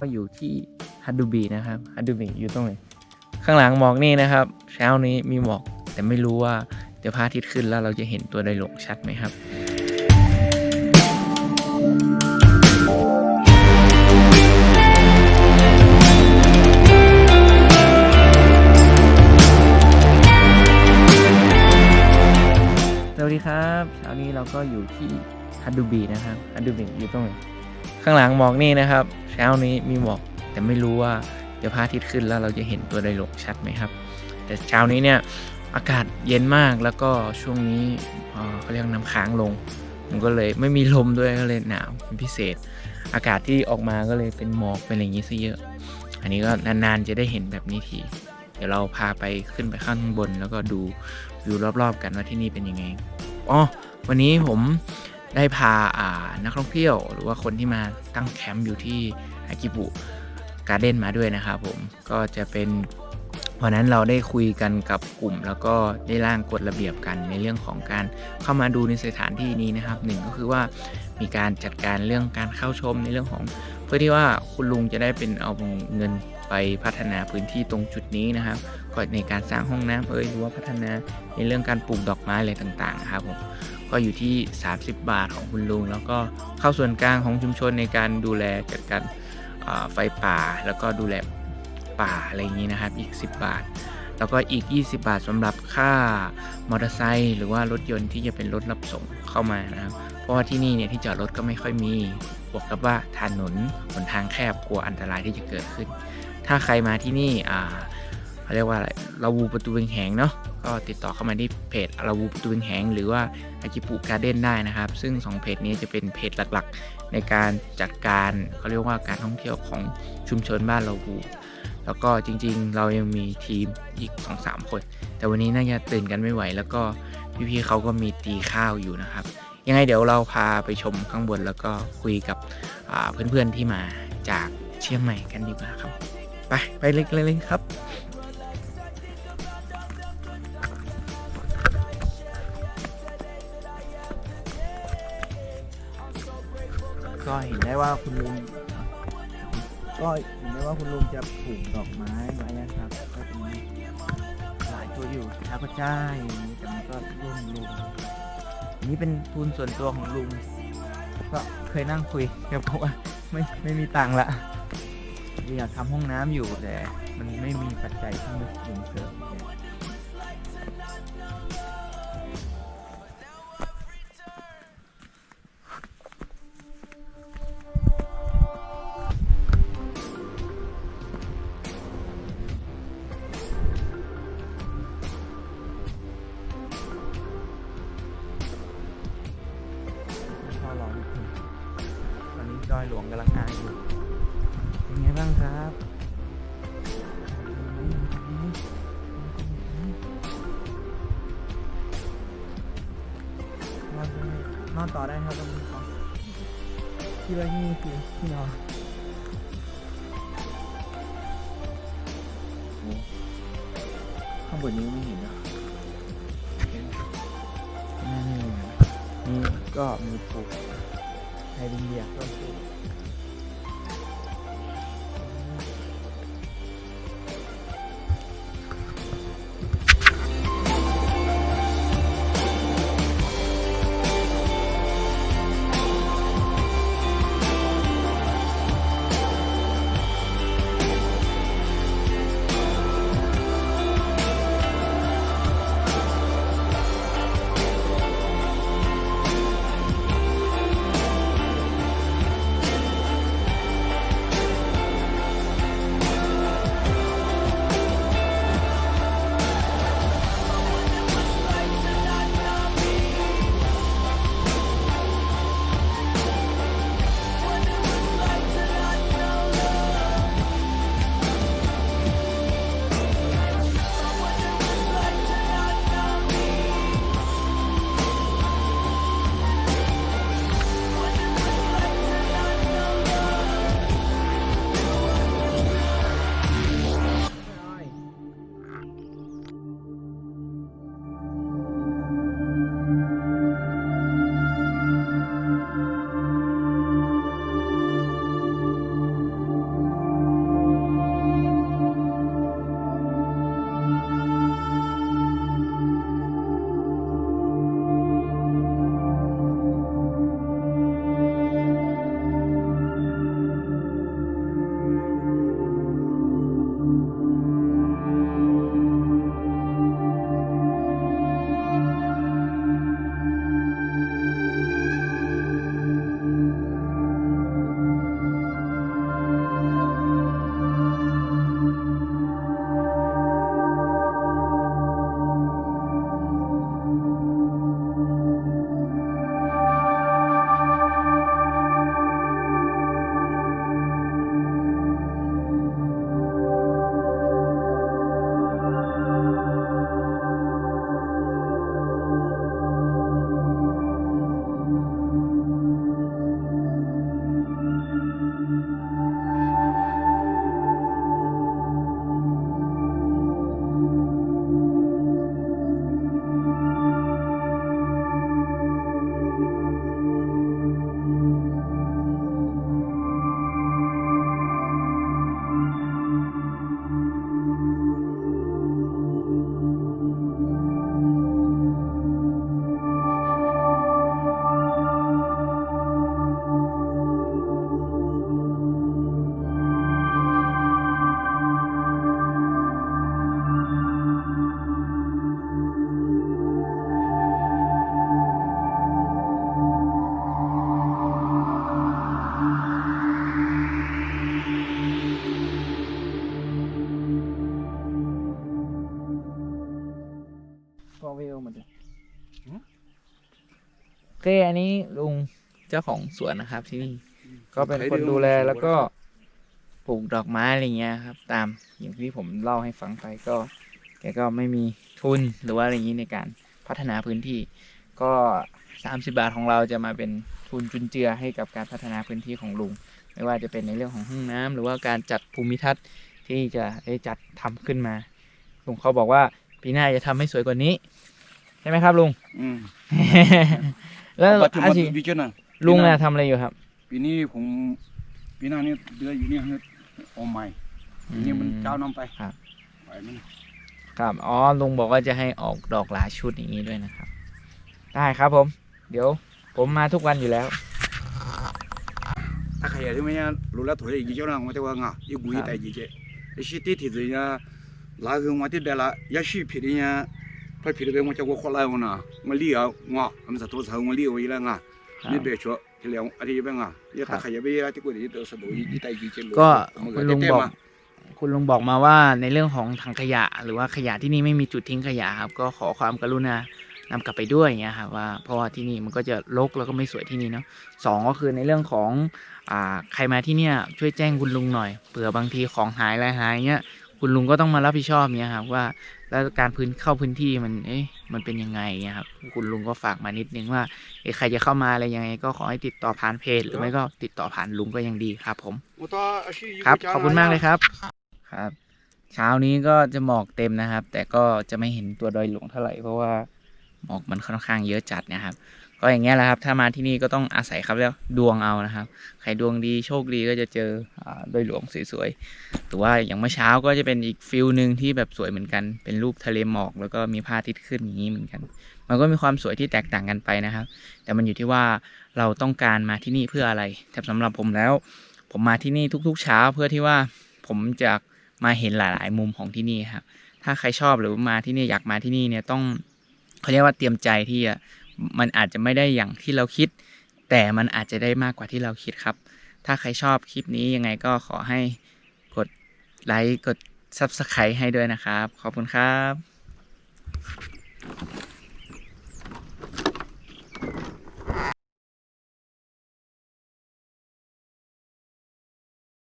ก็อยู่ที่ฮัดดูบีนะครับฮัดดูบีอยู่ตรงไหนข้างหลังหมอกนี่นะครับ เช้านี้มีหมอกแต่ไม่รู้ว่าเดี๋ยวพระอาทิตย์ขึ้นแล้วเราจะเห็นตัวไดหลงชัดไหมครับสวัสดีครับ เช้านี้เราก็อยู่ที่ฮัดดูบีนะครับฮัดดูบีอยู่ตรงไหน ข้างหลังหมอกนี่นะครับ เช้านี้มีหมอกแต่ไม่รู้ว่าเดี๋ยวพระอาทิตย์ขึ้นแล้วเราจะเห็นตัวไดโลกชัดไหมครับ แต่เช้านี้เนี่ยอากาศเย็นมากแล้วก็ช่วงนี้เขาเรียกน้ำค้างลง มันก็เลยไม่มีลมด้วยก็เลยหนาวเป็นพิเศษ อากาศที่ออกมาก็เลยเป็นหมอกเป็นอะไรอย่างนี้ซะเยอะ อันนี้ก็นานๆจะได้เห็นแบบนี้ทีเดี๋ยวเราพาไปขึ้นไปข้างบน แล้วก็ดูวิวรอบๆกันว่าที่นี่เป็นยังไงอ๋อวันนี้ผม ได้พาานักท่องเที่ยว หรือว่าคนที่มาตั้งแคมป์อยู่ที่อากิบุการ์เด้นมาด้วยนะครับผมก็จะเป็นวันนั้นเราได้คุยกันกับกลุ่ม แล้วก็ได้ร่างกฎระเบียบกันในเรื่องของการเข้ามาดูในสถานที่นี้นะครับหนึ่งก็คือว่ามีการจัดการเรื่องการเข้าชมในเรื่องของ เพื่อที่ว่าคุณลุงจะได้เป็นเอาเงินไปพัฒนาพื้นที่ตรงจุดนี้นะครับก็ในการสร้างห้องน้ำเอ่ยหรือว่าพัฒนาในเรื่องการปลูกดอกไม้อะไรต่างๆนะครับผม ก็อยู่ที่ 30 บาทของคุณลุง แล้วก็เข้าส่วนกลางของชุมชนในการดูแลจัดการไฟป่า แล้วก็ดูแลป่าอะไรอย่างนี้นะครับอีก 10 บาท แล้วก็อีก 20 บาทสำหรับค่ามอเตอร์ไซค์หรือว่ารถยนต์ที่จะเป็นรถรับส่งเข้ามานะครับ เพราะว่าที่นี่เนี่ยที่จอดรถก็ไม่ค่อยมีบวกกับว่าถนนหนทางแคบกลัวอันตรายที่จะเกิดขึ้น ถ้าใครมาที่นี่อ่าเขาเรียกว่าอะไรเราวูประตูเวงแหงเนาะ ก็ติดต่อเข้ามาที่เพจเราวูตูเวงแหงหรือว่าอากิปุการ์เด้นได้นะครับ ซึ่ง 2 เพจนี้จะเป็นเพจหลักๆ ในการจัดการเขาเรียกว่าการท่องเที่ยวของชุมชนบ้านเราวูแล้วก็จริงๆ เรายังมีทีมอีก 2-3 คน แต่วันนี้น่าจะตื่นกันไม่ไหว แล้วก็พี่ๆเขาก็มีตีข้าวอยู่นะครับ ยังไงเดี๋ยวเราพาไปชมข้างบนแล้วก็คุยกับเพื่อนๆที่มาจากเชียงใหม่กันดีกว่าครับ ไปไปเลยเลยครับ ก็เห็นได้ว่าคุณลุงก็เห็นได้ว่าคุณลุงจะปลูกดอกไม้ไว้นะครับก็จะมีหลายตัวอยู่ท้าพระเจ้าอย่แต่มันก็ร่วงลงนนี้เป็นทุนส่วนตัวของลุงก็เคยนั่งคุยแกบอกว่าไม่ไม่มีตังค์ละอยากทำห้องน้ำอยู่แต่มันไม่มีปัจจัยที่มาส่งเสริม นอนได้นอนต่อได้ครับตรงนี้ครับที่ว่าที่นี่คือที่นอนโอ้ข้างบนนี้ไม่เห็นเนอะนี่นี่ก็มีปลูกไทยดินเดียก็ปลู โอเคอันนี้ลุงเจ้าของสวนนะครับ ที่นี่ก็เป็นคนดูแลแล้วก็ปลูกดอกไม้อะไรเงี้ยครับ ตามอย่างที่ผมเล่าให้ฟังไปก็ แกก็ไม่มีทุนหรือว่าอะไรอย่างนี้ในการพัฒนาพื้นที่ ก็30บาทของเราจะมาเป็นทุนจุนเจือให้กับการพัฒนาพื้นที่ของลุง ไม่ว่าจะเป็นในเรื่องของห้องน้ำหรือว่าการจัดภูมิทัศน์ที่จะได้จัดทำขึ้นมาลุงเขาบอกว่าปีหน้าจะทำให้สวยกว่านี้ใช่ไหมครับลุง อืมแล้วปัจจุอาบันชีพวิจัยนะลุงน่ะทำอะไรอยู่ครับ ปีนี้ผมปีหน้านี่เดือนอยู่นี่ให้เอาใหม่ปีนี้มันเจ้าน้ำไปครับไปมันครับอ๋อลุงบอกว่าจะให้ออกดอกหลายชุดอย่างนี้ด้วยนะครับ ได้ครับผม เดี๋ยว ผมมาทุกวันอยู่แล้วถ้าใครอยากที่ไม่ยังรู้แล้วถอยอีกเจ้าหน้ามาแต่ว่างอะอีกุยแต่อีเจไอ้ชิติที่จะลาคือมาที่เดละยาชีผิดเนี่ยพอผิดไปมันจะว่าคนไรวะนะมันเลี้ยวงะมันจะตัวสาวมันเลี้ย วอีแล้วงะนี่เบชัวที่เลี้ยวอะไรบ้างอะยาตาใครอยากไปที่กุยที่ตัวสะดวกอีแต่อีเจก็คุณลุงบอกคุณลุงบอกมาว่าในเรื่องของถังขยะ หรือว่าขยะที่นี่ไม่มีจุดทิ้งขยะครับ ก็ขอความกรุณานำกลับไปด้วยอย่างเงี้ยครับว่าเพราะว่าที่นี่มันก็จะรกแล้วก็ไม่สวยที่นี่เนาะสองก็คือในเรื่องของอ่าใครมาที่เนี่ยช่วยแจ้งคุณลุงหน่อยเผื่อบางทีของหายอะไรหายเงี้ยคุณลุงก็ต้องมารับผิดชอบเนี้ยครับว่า แล้วการพื้นเข้าพื้นที่มันเอ๊ะมันเป็นยังไงเงี้ยครับคุณลุงก็ฝากมานิดนึงว่าเอ๊ะใครจะเข้ามาอะไรยังไง ก็ขอให้ติดต่อผ่านเพจหรือไม่ก็ติดต่อผ่านลุงก็ยังดีครับผมครับขอบคุณมากเลยครับครับ เช้านี้ก็จะหมอกเต็มนะครับ แต่ก็จะไม่เห็นตัวดอยหลวงเท่าไหร่เพราะว่า หมอกมันค่อนข้างเยอะจัดนะครับ ก็อย่างเงี้ยแหละครับ ถ้ามาที่นี่ก็ต้องอาศัยครับแล้วดวงเอานะครับ ใครดวงดีโชคดีก็จะเจออ่าดยหลวงสวยๆแต่ว่าอย่างเมื่อเช้าก็จะเป็นอีกฟิลหนึ่งที่แบบสวยเหมือนกัน เป็นรูปทะเลหมอก แล้วก็มีพระอาทิตย์ขึ้นอย่างนี้เหมือนกัน มันก็มีความสวยที่แตกต่างกันไปนะครับ แต่มันอยู่ที่ว่าเราต้องการมาที่นี่เพื่ออะไรแต่สำหรับผมแล้ว ผมมาที่นี่ทุก ๆ เช้าเพื่อที่ว่าผมจะมาเห็นหลาย ๆ มุมของที่นี่ครับ ถ้าใครชอบหรือมาที่นี่อยากมาที่นี่เนี่ยต้อง เขาเรียกว่าเตรียมใจที่จะมันอาจจะไม่ได้อย่างที่เราคิด แต่มันอาจจะได้มากกว่าที่เราคิดครับ ถ้าใครชอบคลิปนี้ยังไงก็ขอให้กดไลค์กด Subscribe ให้ด้วยนะครับ ขอบคุณครับ